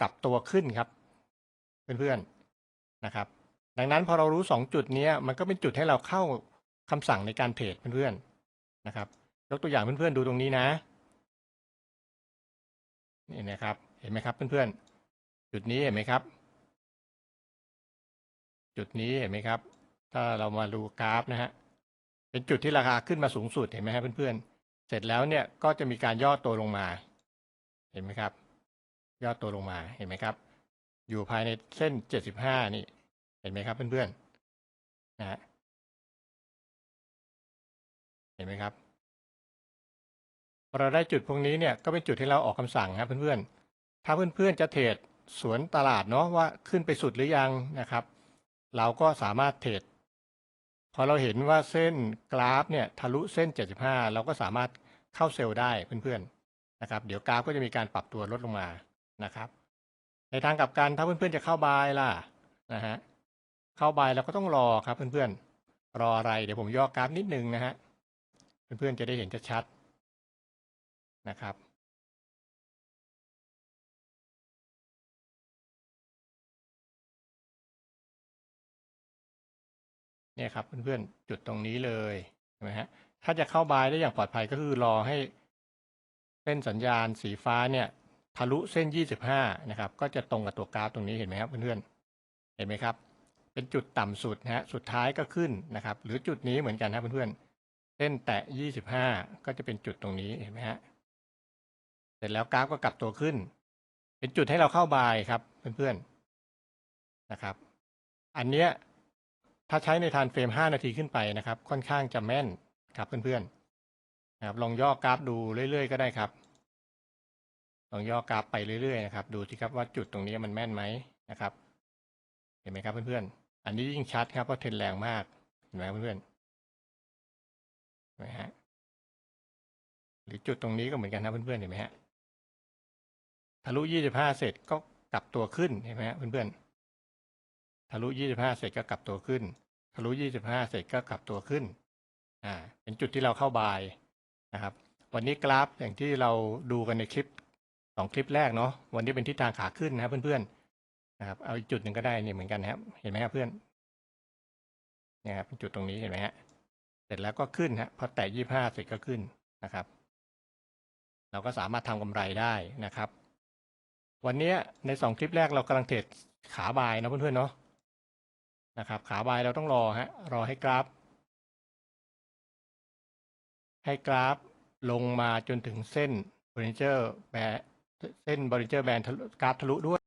กลับตัวขึ้นครับ เพื่อนๆนะครับ ดังนั้นพอเรารู้สองจุดนี้มันก็เป็นจุดให้เราเข้าคำสั่งในการเทรดเพื่อนๆนะครับ ยกตัวอย่างเพื่อนๆดูตรงนี้นะนี่นะครับ เห็นไหมครับเพื่อนๆ จุดนี้เห็นไหมครับ จุดนี้เห็นไหมครับ ถ้าเรามาดูกราฟนะฮะเป็นจุดที่ราคาขึ้นมาสูงสุดเห็นไหมครับเพื่อนๆ เสร็จแล้วเนี่ยก็จะมีการย่อตัวลงมา เห็นไหมครับ ย่อตัวลงมาเห็นไหมครับ อยู่ภายในเส้นเจ็ดสิบห้านี่ เห็นไหมครับเพื่อนๆนะฮะเห็นไหมครับพอเราได้จุดพวกนี้เนี่ยก็เป็นจุดที่เราออกคำสั่งครับเพื่อนๆ ถ้าเพื่อนๆจะเทรดสวนตลาดเนาะว่าขึ้นไปสุดหรือยังนะครับ เราก็สามารถเทรดพอเราเห็นว่าเส้นกราฟเนี่ยทะลุเส้น 75 เราก็สามารถเข้าเซลล์ได้เพื่อนๆนะครับ เดี๋ยวกราฟก็จะมีการปรับตัวลดลงมา นะครับ ในทางกลับกันถ้าเพื่อนๆจะเข้าบายล่ะนะฮะเข้าบายเราก็ต้องรอครับเพื่อนๆรออะไรเดี๋ยวผมย่อกราฟนิดนึงนะฮะเพื่อนๆจะได้เห็นชัดๆนะครับเนี่ยครับเพื่อนๆจุดตรงนี้เลยนไหมฮะถ้าจะเข้าบายได้อย่างปลอดภัยก็คือรอให้เส้นสัญญาณสีฟ้าเนี่ย ทะลุเส้น 25 นะครับ ก็จะตรงกับตัวกราฟตรงนี้เห็นไหมครับเพื่อนๆ เห็นไหมครับ เป็นจุดต่ำสุดนะฮะ สุดท้ายก็ขึ้นนะครับ หรือจุดนี้เหมือนกันนะเพื่อนๆ เส้นแตะ 25 ก็จะเป็นจุดตรงนี้เห็นไหมฮะ เสร็จแล้วกราฟก็กลับตัวขึ้น เป็นจุดให้เราเข้าบายครับเพื่อนๆ นะครับ อันเนี้ยถ้าใช้ในทานเฟรม 5 นาทีขึ้นไปนะครับ ค่อนข้างจะแม่นครับเพื่อนๆ นะครับ ลองย่อกราฟดูเรื่อยๆ ก็ได้ครับ ลองย่อกราฟไปเรื่อยๆนะครับ ดูสิครับว่าจุดตรงนี้มันแม่นไหมนะครับ เห็นไหมครับเพื่อนๆ อันนี้ยิ่งชัดครับเพราะเทรนแรงมาก เห็นไหมเพื่อนๆเห็นไหมฮะ หรือจุดตรงนี้ก็เหมือนกันนะเพื่อนๆ เห็นไหมฮะ ทะลุ25เสร็จก็กลับตัวขึ้น เห็นไหมฮะเพื่อนๆ ทะลุ25เสร็จก็กลับตัวขึ้น ทะลุ25เสร็จก็กลับตัวขึ้น อ่า เป็นจุดที่เราเข้าบายนะครับ วันนี้กราฟอย่างที่เราดูกันในคลิป สองคลิปแรกเนาะวันนี้เป็นทิศทางขาขึ้นนะครับเพื่อนๆนะครับเอาอีกจุดหนึ่งก็ได้เนี่ยเหมือนกันนะครับ เห็นไหมครับเพื่อนเนี่ยครับจุดตรงนี้เห็นไหมฮะเสร็จแล้วก็ขึ้นฮะพอแตะ25เสร็จก็ขึ้นนะครับ เราก็สามารถทำกำไรได้นะครับ วันนี้ในสองคลิปแรกเรากำลังเทรดขาบายนะเพื่อนๆเนาะนะครับ ขาบายเราต้องรอฮะรอให้กราฟ ให้กราฟลงมาจนถึงเส้นบริเจอร์แบ เส้นบริเจอร์แบนกราฟทะลุด้วย